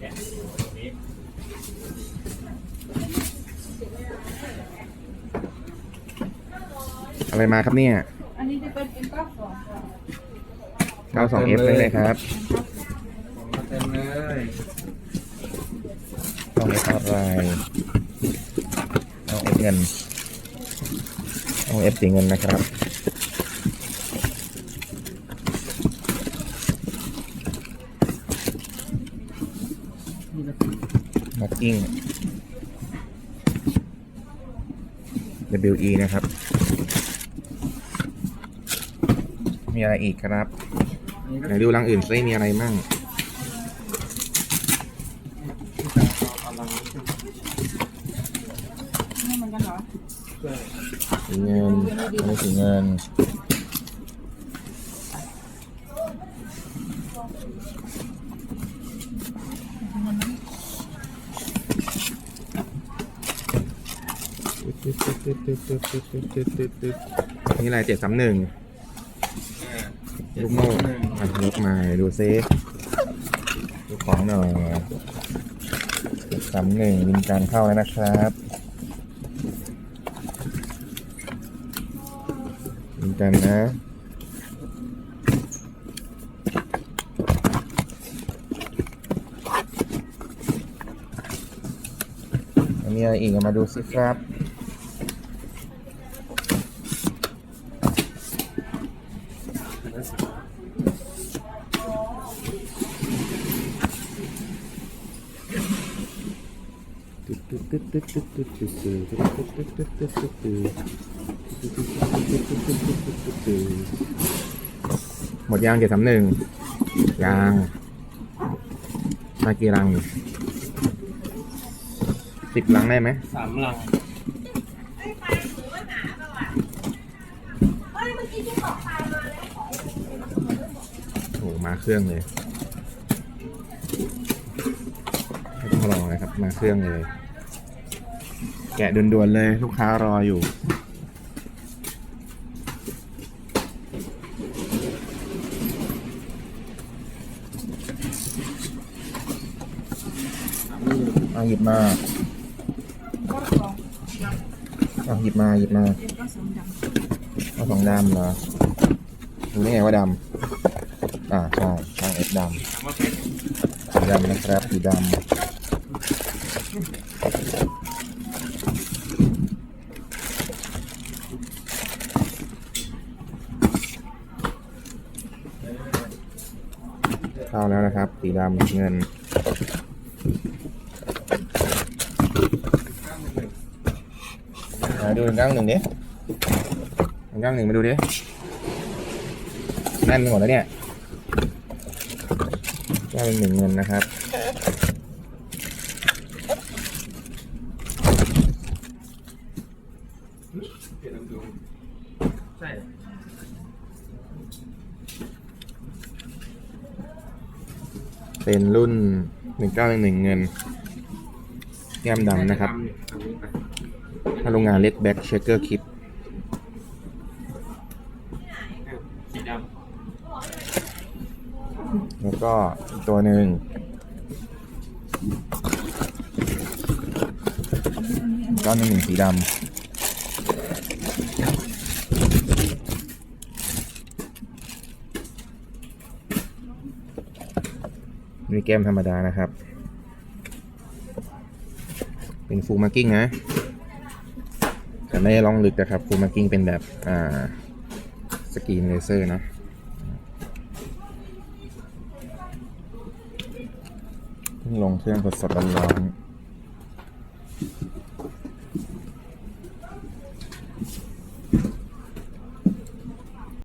แกะดูตรงนี้อะไรมาครับเนี่ยอันนี้จะเป็นเอ็นเก้าสองค่ะ 92F ได้เลยครับของมาเต็มเลยต้อง F อะไรต้อง F เงินต้อง F สีเงินนะครับ นักกิ้ง WE นะครับ มีอะไรอีกครับไหนดูรังอื่นซิมีอะไรมั่งเอาลังนี้ขึ้นนี่เหมือน กันเหรอเพื่อสีเงินอันนี้สีเงินนี่อะไรเจ็ดสามหนึ่งลูกโม่อะยกมาดูซิดูของหน่อยเจ็ดสามหนึ่งวินการเข้าแล้วนะครับวินกันนะอันนี้อะไรอีกเอามาดูสิครับ หมดยางเจ็ดสามหนึ่งยางมากี่รังสิบรังได้ไหมสามลังโอ้โหม มาเครื่องเลยไม่ต้องรอเลยครับมาเครื่องเลย แกะด่วนๆเลยลูกค้ารออยู่เอาหยิบมาเก้าสอาหยิบมาหยิบมาเอาสองดเอาสองดำเหรอรู้ได้ไงว่าดำ อ่าใช่ช่างเอฟดำสีดำนะครับสีดำเข้าแล้วนะครับ สีดำเงินมาดูหนึ่งก้างหนึ่งดิหนึ่งก้างหนึ่งมาดูดิแน่นไปหมดแล้วเนี่ย ก้หนึ่งเงินนะครับเปลี่ยนลำดูใช่เป็นรุ่นหนึ่งเก้าหนึ่งเงิน แก้มดำนะครับ ถ้าโรงงานเล็กแบ็กเชคเกอร์คิด สีด แล้ว ก็อีกตัวหนึ่งก้อนหนึ่งสีดำมีแก้มธรรมดานะครับ เป็นฟูมาร์กิ้งนะแต่ไม่ได้ลองลึกนะครับฟูมาร์กิ้งเป็นแบบ อ่า สกรีนเลเซอร์เนะ พิ่งลงเครื่องสดๆร้อน